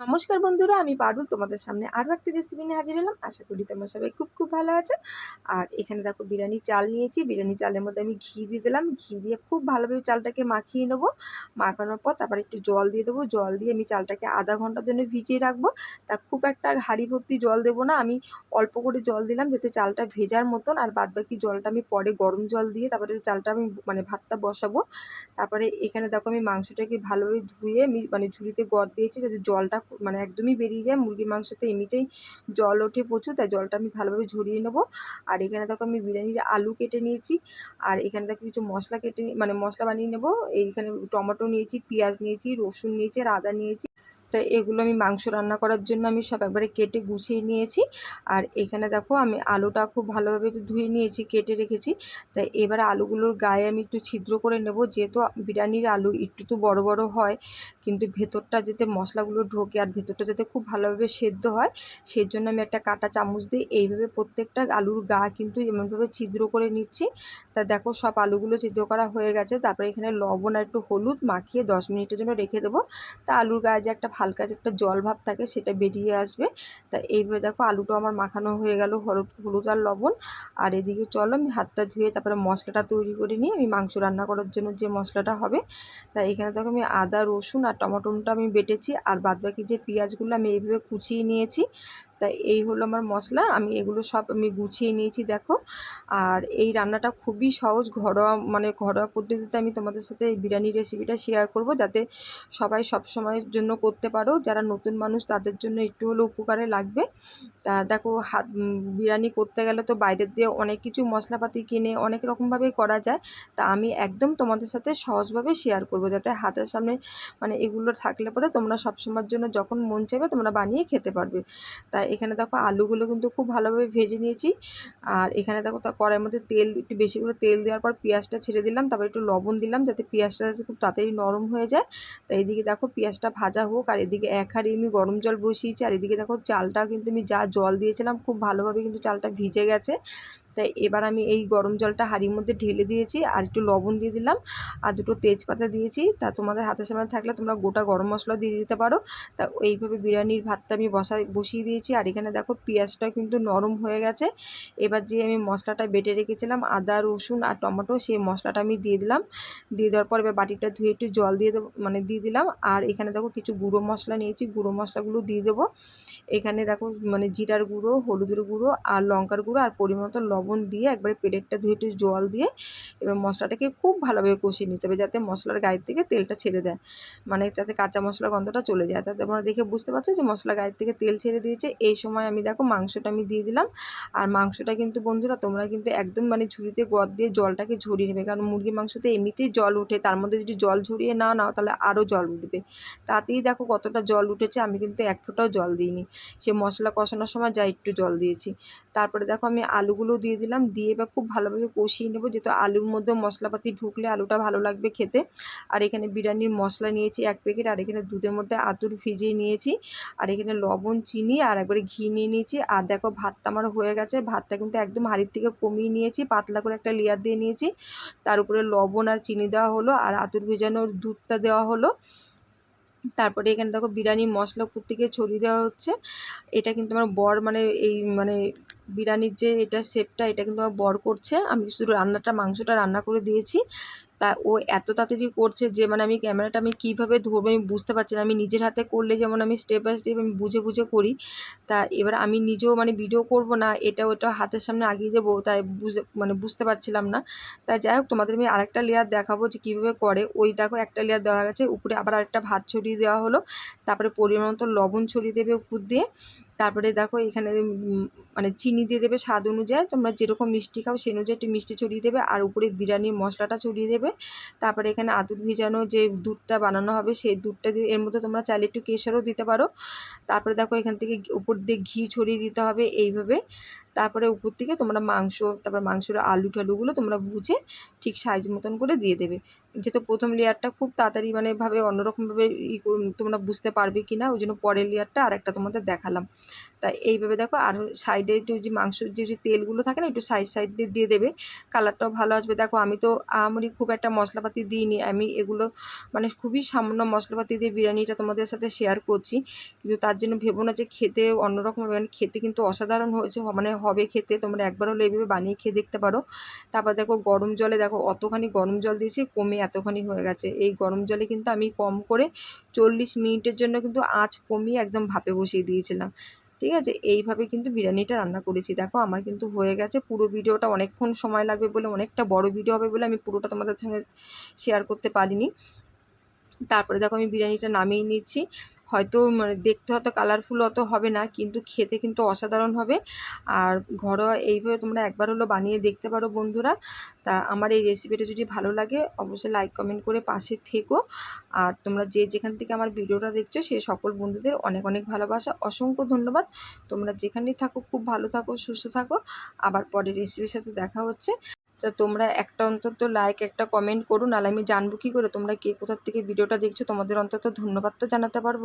নমস্কার বন্ধুরা, আমি পারুল তোমাদের সামনে আরও একটি রেসিপি নিয়ে হাজির হলাম। আশা করি তোমরা সবাই খুব খুব ভালো আছো। আর এখানে দেখো বিরিয়ানি চাল নিয়েছি। বিরিয়ানি চালের মধ্যে আমি ঘি দিয়ে দিলাম। ঘি দিয়ে খুব ভালোভাবে চালটাকে মাখিয়ে নেব। মাখানোর পর তারপর একটু জল দিয়ে দেবো। জল দিয়ে আমি চালটাকে আধা ঘণ্টার জন্য ভিজিয়ে রাখব। তা খুব একটা হাঁড়ি ভর্তি জল দেবো না। আমি অল্প করে জল দিলাম যাতে চালটা ভেজার মতন। আর বাদবাকি জলটা আমি পরে গরম জল দিয়ে তারপরে চালটা আমি মানে ভাতটা বসাবো। তারপরে এখানে দেখো আমি মাংসটাকে ভালোভাবে ধুয়ে আমি মানে ঝুড়িতে গড় দিয়েছি যাতে জলটা মানে একদমই বেরিয়ে যায়। মুরগির মাংসতে এমনিতেই জল ওঠে প্রচুর, তাই জলটা আমি ভালোভাবে ঝরিয়ে নেব। আর এখানে দেখো আমি বিরিয়ানির আলু কেটে নিয়েছি। আর এখানে দেখো কিছু মশলা কেটে মানে মশলা বানিয়ে নেব। এইখানে টমেটো নিয়েছি, পেঁয়াজ নিয়েছি, রসুন নিয়েছি, আর আদা নিয়েছি। তাই এগুলো আমি মাংস রান্না করার জন্য আমি সব একবারে কেটে গুছিয়ে নিয়েছি। আর এখানে দেখো আমি আলুটা খুব ভালোভাবে একটু ধুয়ে নিয়েছি, কেটে রেখেছি। তাই এবার আলুগুলোর গায়ে আমি একটু ছিদ্র করে নেব। যেহেতু বিরিয়ানির আলু একটু তো বড় বড় হয়, কিন্তু ভেতরটা যাতে মশলাগুলো ঢোকে আর ভেতরটা যাতে খুব ভালোভাবে সেদ্ধ হয় সেই জন্য আমি একটা কাটা চামচ দিয়ে এইভাবে প্রত্যেকটা আলুর গা কিন্তু এমনভাবে ছিদ্র করে নিচ্ছি। তা দেখো সব আলুগুলো সিদ্ধ করা হয়ে গেছে। তারপরে এখানে লবণ আর একটু হলুদ মাখিয়ে দশ মিনিটের জন্য রেখে দেবো। তা আলুর গায়ে যে একটা হালকা যে একটা জল ভাব থাকে সেটা বেরিয়ে আসবে। তা এইভাবে দেখো আলুটা আমার মাখানো হয়ে গেল হলুদ হলুদ আর লবণ। আর এদিকে চলো আমি হাতটা ধুয়ে তারপরে মশলাটা তৈরি করে নিই আমি মাংস রান্না করার জন্য যে মশলাটা হবে। তা এখানে দেখো আমি আদা, রসুন আর টমাটোটা আমি বেটেছি। আর বাদবাকি যে পেঁয়াজগুলো আমি এইভাবে কুচিয়ে নিয়েছি তাই এই হলো আমার মশলা, আমি এগুলো সব আমি গুছিয়ে নিয়েছি দেখো। আর এই রান্নাটা খুবই সহজ, ঘরোয়া মানে ঘরোয়া পদ্ধতিতে আমি তোমাদের সাথে এই বিরিয়ানি রেসিপিটা শেয়ার করব যাতে সবাই সব সময়ের জন্য করতে পারো। যারা নতুন মানুষ তাদের জন্য একটু হলেও উপকারে লাগবে। তা দেখো হাত বিরিয়ানি করতে গেলে তো বাইরের দিয়ে অনেক কিছু মশলাপাতি কিনে অনেক রকমভাবে করা যায়। তা আমি একদম তোমাদের সাথে সহজভাবে শেয়ার করব যাতে হাতের সামনে মানে এগুলো থাকলে পরে তোমরা সবসময়ের জন্য যখন মন চাইবে তোমরা বানিয়ে খেতে পারবে। তাই এখানে দেখো আলুগুলো কিন্তু খুব ভালোভাবে ভেজে নিয়েছি। আর এখানে দেখো তা কড়াইয়ের মধ্যে তেল, একটু বেশি করে তেল দেওয়ার পর পেঁয়াজটা ছেড়ে দিলাম, তারপর একটু লবণ দিলাম যাতে পেঁয়াজটা খুব তাড়াতাড়ি নরম হয়ে যায়। তাই এদিকে দেখো পেঁয়াজটা ভাজা হোক, আর এদিকে এক হাড়ি আমি গরম জল বসিয়েছি, আর এদিকে দেখো চালটা কিন্তু আমি যা জল দিয়েছিলাম খুব ভালোভাবে কিন্তু চালটা ভিজে গেছে। তাই এবার আমি এই গরম জলটা হাঁড়ির মধ্যে ঢেলে দিয়েছি আর একটু লবণ দিয়ে দিলাম আর দুটো তেজপাতা দিয়েছি। তা তোমাদের হাতের সামনে থাকলে তোমরা গোটা গরম মশলা দিয়ে দিতে পারো। তা এইভাবে বিরিয়ানির ভাতটা আমি বসাই বসিয়ে দিয়েছি আর এখানে দেখো পেঁয়াজটা কিন্তু নরম হয়ে গেছে। এবার যে আমি মশলাটা বেটে রেখেছিলাম, আদা, রসুন আর টমেটো, সেই মশলাটা আমি দিয়ে দিলাম। দিয়ে দেওয়ার পর এবার বাটিটা ধুয়ে একটু জল দিয়ে মানে দিয়ে দিলাম। আর এখানে দেখো কিছু গুঁড়ো মশলা নিয়েছি, গুঁড়ো মশলাগুলো দিয়ে দেবো। এখানে দেখো মানে জিরার গুঁড়ো, হলুদের গুঁড়ো আর লঙ্কার গুঁড়ো আর পরিমাণ লবণ দিয়ে একবারে প্লেটটা ধুয়ে একটু জল দিয়ে এবার মশলাটাকে খুব ভালোভাবে কষিয়ে নিতে হবে যাতে মশলার গায়ের থেকে তেলটা ছেড়ে দেয়। মানে যাতে কাঁচা মশলার গন্ধটা চলে যায়। তাতে তোমরা দেখে বুঝতে পারছ যে মশলা গায়ের থেকে তেল ছেড়ে দিয়েছে। এই সময় আমি দেখো মাংসটা আমি দিয়ে দিলাম। আর মাংসটা কিন্তু বন্ধুরা তোমরা কিন্তু একদম মানে ঝুড়িতে গদ দিয়ে জলটাকে ঝরিয়ে নেবে। কারণ মুরগির মাংসতে এমনিতেই জল উঠে তার মধ্যে যদি জল ঝরিয়ে না নাও তাহলে আরও জল উঠবে। তাতেই দেখো কতটা জল উঠেছে। আমি কিন্তু এক ফোঁটাও জল দিইনি। সে মশলা কষানোর সময় যা একটু জল দিয়েছি। তারপরে দেখো আমি আলুগুলো দিয়ে দিলাম। দিয়ে এবার খুব ভালোভাবে কষিয়ে নেব। যেহেতু আলুর মধ্যে মশলাপাতি ঢুকলে আলুটা ভালো লাগবে খেতে। আর এখানে বিরিয়ানির মশলা নিয়েছি এক প্যাকেট। আর এখানে দুধের মধ্যে আতুর ভিজিয়ে নিয়েছি। আর এখানে লবণ, চিনি আর একবারে ঘি নিয়ে নিয়েছি। আর দেখো ভাতটা আমার হয়ে গেছে। ভাতটা কিন্তু একদম হাড়ির থেকে কমিয়ে নিয়েছি। পাতলা করে একটা লেয়ার দিয়ে নিয়েছি। তার উপরে লবণ আর চিনি দেওয়া হলো। আর আতুর ভেজানোর দুধটা দেওয়া হলো। তারপরে এখানে দেখো বিরিয়ানি মশলা থেকে ছড়িয়ে দেওয়া হচ্ছে। এটা কিন্তু আমার বর মানে এই মানে বিরিয়ানির যে এটা শেপটা, এটা কিন্তু আমার বর করছে। আমি শুধু রান্নাটা, মাংসটা রান্না করে দিয়েছি। তা ও এত তাড়াতাড়ি করছে যে মানে আমি ক্যামেরাটা আমি কীভাবে ধরবো আমি বুঝতে পারছি না। আমি নিজের হাতে করলে যেমন আমি স্টেপ বাই স্টেপ আমি বুঝে বুঝে করি। তা এবার আমি নিজেও মানে ভিডিও করব না, এটা ওটা হাতের সামনে আগিয়ে দেবো, তাই বুঝে মানে বুঝতে পারছিলাম না। তাই যাই হোক, তোমাদের আমি আরেকটা লেয়ার দেখাবো যে কীভাবে করে। ওই দেখো একটা লেয়ার দেওয়া গেছে, উপরে আবার আরেকটা ভাত ছড়িয়ে দেওয়া হলো। তারপরে পরিমাণ মতো লবণ ছড়িয়ে দেবে উপর দিয়ে। তারপরে দেখো এখানে মানে চিনি দিয়ে দেবে স্বাদ অনুযায়ী। তোমরা যেরকম মিষ্টি খাও, সেই অনুযায়ী একটু মিষ্টি ছড়িয়ে দেবে। আর উপরে বিরিয়ানির মশলাটা ছড়িয়ে দেবে। তারপরে এখানে আদুর ভিজানো যে দুধটা বানানো হবে, সেই দুধটা দিয়ে এর মধ্যে তোমরা চাইলে একটু কেশরও দিতে পারো। তারপরে দেখো এখান থেকে উপর দিয়ে ঘি ছড়িয়ে দিতে হবে এইভাবে। তারপরে উপর থেকে তোমরা মাংস, তারপর মাংসের আলু টালুগুলো তোমরা ভুজে ঠিক সাইজ মতন করে দিয়ে দেবে। যেহেতু প্রথম লেয়ারটা খুব তাড়াতাড়ি মানে ভাবে অন্যরকমভাবে ই তোমরা বুঝতে পারবে কি না ওই জন্য পরের লেয়ারটা আর একটা তোমাদের দেখালাম। তা এইভাবে দেখো, আর সাইডে একটু যে মাংসর যে তেলগুলো থাকে না, একটু সাইড সাইড দিয়ে দিয়ে দেবে। কালারটাও ভালো আসবে। দেখো, আমি তো আমরি খুব একটা মশলাপাতি দিইনি। আমি এগুলো মানে খুবই সামান্য মশলাপাতি দিয়ে বিরিয়ানিটা তোমাদের সাথে শেয়ার করছি। কিন্তু তার জন্য ভেবো না যে খেতে অন্যরকম হবে। মানে খেতে কিন্তু অসাধারণ হয়েছে। মানে হবে খেতে। তোমরা একবার হলে বানিয়ে খেয়ে দেখতে পারো। তারপর দেখো, গরম জলে দেখো, অতখানি গরম জল দিয়েছি, কমে এতখানি হয়ে গেছে। এই গরম জলে কিন্তু আমি কম করে চল্লিশ মিনিটের জন্য কিন্তু আঁচ কমিয়ে একদম ভাপে বসিয়ে দিয়েছিলাম। ঠিক আছে? এইভাবে কিন্তু বিরিয়ানিটা রান্না করেছি। দেখো, আমার কিন্তু হয়ে গেছে পুরো ভিডিওটা অনেকক্ষণ সময় লাগবে বলে, অনেকটা বড় ভিডিও হবে বলে আমি পুরোটা তোমাদের সঙ্গে শেয়ার করতে পারিনি। তারপরে দেখো, আমি বিরিয়ানিটা নামিয়ে নিচ্ছি। হয়তো মানে দেখতে হয়তো কালারফুল অত হবে না, কিন্তু খেতে কিন্তু অসাধারণ হবে। আর ঘরোয়া এইভাবে তোমরা একবার হলো বানিয়ে দেখতে পারো বন্ধুরা। তা আমার এই রেসিপিটা যদি ভালো লাগে, অবশ্যই লাইক কমেন্ট করে পাশে থেকো। আর তোমরা যে যেখান থেকে আমার ভিডিওটা দেখছ, সে সকল বন্ধুদের অনেক অনেক ভালোবাসা, অসংখ্য ধন্যবাদ। তোমরা যেখানেই থাকো, খুব ভালো থাকো, সুস্থ থাকো। আবার পরে রেসিপির সাথে দেখা হচ্ছে। তা তোমরা একটা অন্তত লাইক একটা কমেন্ট করো, নাহলে আমি জানব কী করে? তোমরা কে কোথার থেকে ভিডিওটা দেখছ? তোমাদের অন্তত ধন্যবাদ তো জানাতে পারব।